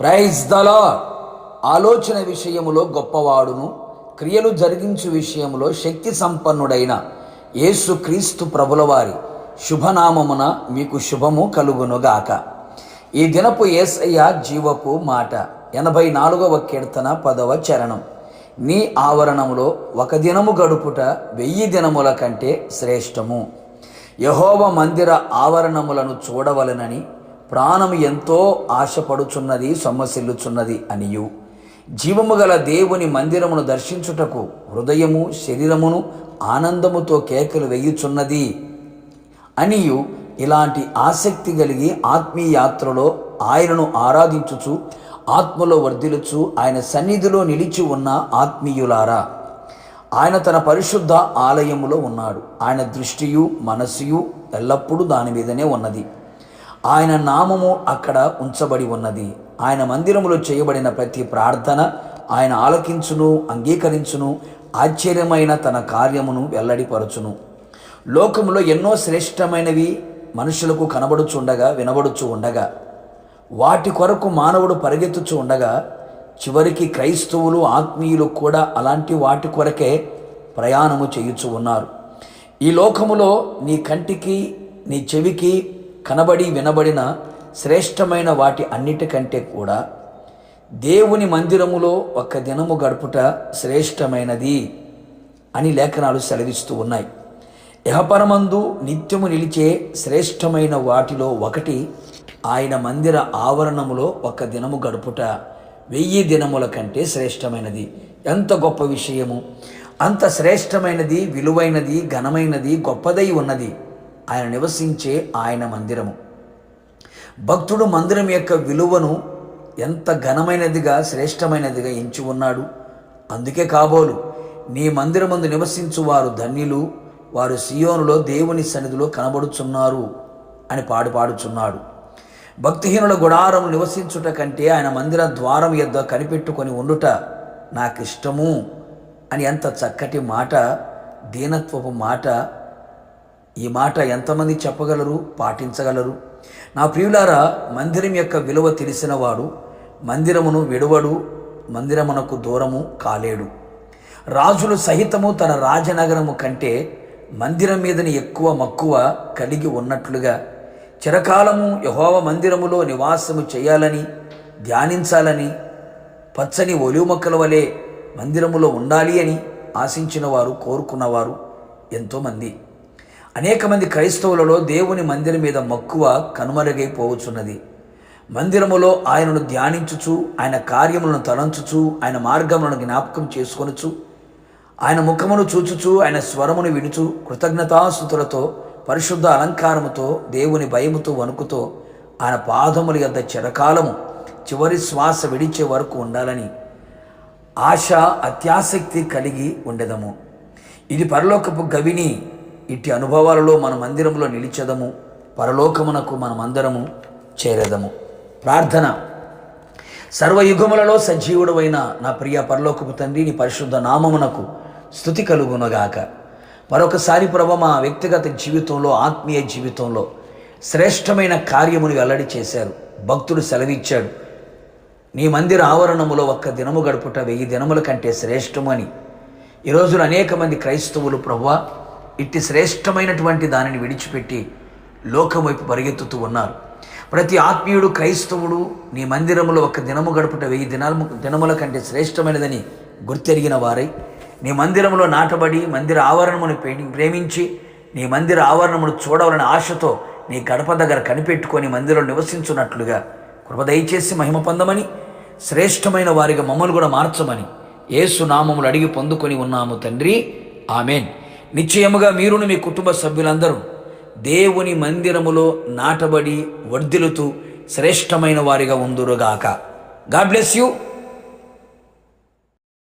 Praise దలా ఆలోచన విషయములో గొప్పవాడును క్రియలు జరిగించు విషయములో శక్తి సంపన్నుడైన యేసు క్రీస్తు ప్రభులవారి శుభనామమున మీకు శుభము కలుగునుగాక. ఈ దినపు ఏసయ్య జీవపు మాట ఎనభై నాలుగవ కీర్తన పదవ చరణం. నీ ఆవరణములో ఒక దినము గడుపుట వెయ్యి దినముల కంటే శ్రేష్టము. యహోవ మందిర ఆవరణములను చూడవలనని ప్రాణము ఎంతో ఆశపడుచున్నది సొమ్మసిల్లుచున్నది అనియు. జీవము గల దేవుని మందిరమును దర్శించుటకు హృదయము శరీరమును ఆనందముతో కేకలు వేయుచున్నది అనియు. ఇలాంటి ఆసక్తి కలిగి ఆత్మీయ యాత్రలో ఆయనను ఆరాధించుచు ఆత్మలో వర్ధిలుచు ఆయన సన్నిధిలో నిలిచి ఉన్న ఆత్మీయులారా. ఆయన తన పరిశుద్ధ ఆలయములో ఉన్నాడు. ఆయన దృష్టియు మనస్సుయు ఎల్లప్పుడూ దాని మీదనే ఉన్నది. ఆయన నామము అక్కడ ఉంచబడి ఉన్నది. ఆయన మందిరములో చేయబడిన ప్రతి ప్రార్థన ఆయన ఆలకించును అంగీకరించును ఆశ్చర్యమైన తన కార్యమును వెల్లడిపరచును. లోకములో ఎన్నో శ్రేష్టమైనవి మనుషులకు కనబడుచుండగా వినబడుచు ఉండగా వాటి కొరకు మానవుడు పరిగెత్తుచు ఉండగా చివరికి క్రైస్తవులు ఆత్మీయులు కూడా అలాంటి వాటి కొరకే ప్రయాణము చేయుచు ఉన్నారు. ఈ లోకములో నీ కంటికి నీ చెవికి కనబడి వినబడిన శ్రేష్టమైన వాటి అన్నిటికంటే కూడా దేవుని మందిరములో ఒక దినము గడుపుట శ్రేష్టమైనది అని లేఖనాలు సెలవిస్తూ ఉన్నాయి. యహపరమందు నిత్యము నిలిచే శ్రేష్టమైన వాటిలో ఒకటి ఆయన మందిర ఆవరణములో ఒక దినము గడుపుట వెయ్యి దినముల కంటే శ్రేష్టమైనది. ఎంత గొప్ప విషయము! అంత శ్రేష్టమైనది విలువైనది ఘనమైనది గొప్పదై ఉన్నది. ఆయన నివసించే ఆయన మందిరము. భక్తుడు మందిరం యొక్క విలువను ఎంత ఘనమైనదిగా శ్రేష్టమైనదిగా ఎంచి ఉన్నాడు. అందుకే కాబోలు నీ మందిరమందు నివసించు వారు ధన్యులు వారు సియోనులో దేవుని సన్నిధిలో కనబడుచున్నారు అని పాడు పాడుచున్నాడు. భక్తిహీనుల గుడారం నివసించుట కంటే ఆయన మందిర ద్వారం యొద్ద కనిపెట్టుకొని ఉండుట నాకు ఇష్టము అని ఎంత చక్కటి మాట దీనత్వపు మాట ఈ మాట ఎంతమంది చెప్పగలరు పాటించగలరు? నా ప్రియులారా మందిరం యొక్క విలువ తెలిసినవాడు మందిరమును విడువడు మందిరమునకు దూరము కాలేడు. రాజులు సహితము తన రాజనగరము కంటే మందిరం మీదని ఎక్కువ మక్కువ కలిగి ఉన్నట్లుగా చిరకాలము యహోవ మందిరములో నివాసము చేయాలని ధ్యానించాలని పచ్చని ఒలివు మొక్కల వలె మందిరములో ఉండాలి అని ఆశించిన వారు కోరుకున్నవారు ఎంతోమంది. అనేక మంది క్రైస్తవులలో దేవుని మందిరం మీద మక్కువ కనుమరుగైపోవచ్చున్నది మందిరములో ఆయనను ధ్యానించుచు ఆయన కార్యములను తలంచుచు ఆయన మార్గములను జ్ఞాపకం చేసుకొనుచు ఆయన ముఖమును చూచుచు ఆయన స్వరమును వినుచు కృతజ్ఞతాస్థుతులతో పరిశుద్ధ అలంకారముతో దేవుని భయముతో వణుకుతో ఆయన పాదముల యొద్ద చిరకాలము చివరి శ్వాస విడిచే వరకు ఉండాలని ఆశ అత్యాసక్తి కలిగి ఉండెదము. ఇది పరలోకపు గవిని ఇట్టి అనుభవాలలో మన మందిరంలో నిలిచెదము. పరలోకమునకు మనమందరము చేరేదము. ప్రార్థన. సర్వయుగములలో సజీవుడవైన నా ప్రియ పరలోకపు తండ్రి నీ పరిశుద్ధ నామమునకు స్థుతి కలుగునగాక. మరొకసారి ప్రభ మా వ్యక్తిగత జీవితంలో ఆత్మీయ జీవితంలో శ్రేష్టమైన కార్యమును వెల్లడి చేశారు. భక్తుడు సెలవిచ్చాడు. నీ మందిర ఆవరణములో ఒక్క దినము గడుపుట వెయ్యి దినముల కంటే శ్రేష్టమని ఈ రోజున అనేక మంది క్రైస్తవులు ప్రభువా ఇట్టి శ్రేష్టమైనటువంటి దానిని విడిచిపెట్టి లోకం వైపు పరిగెత్తుతూ ఉన్నారు. ప్రతి ఆత్మీయుడు క్రైస్తవుడు నీ మందిరములో ఒక దినము గడుపుట వెయ్యి దినాలు దినముల కంటే శ్రేష్టమైనదని గుర్తెరిగిన వారై నీ మందిరములో నాటబడి మందిర ఆవరణమును ప్రే- ప్రేమించి నీ మందిర ఆవరణమును చూడవాలని ఆశతో నీ గడప దగ్గర కనిపెట్టుకొని మందిరంలో నివసించున్నట్లుగా కృప దయచేసి మహిమ పొందమని శ్రేష్టమైన వారిగా మమ్మల్ని కూడా మార్చమని ఏసు నామములు అడిగి పొందుకొని ఉన్నాము తండ్రి. ఆమెన్. నిశ్చయముగా మీరును మీ కుటుంబ సభ్యులందరూ దేవుని మందిరములో నాటబడి వర్ధిలుతూ శ్రేష్టమైన వారిగా ఉందురుగాక. God bless you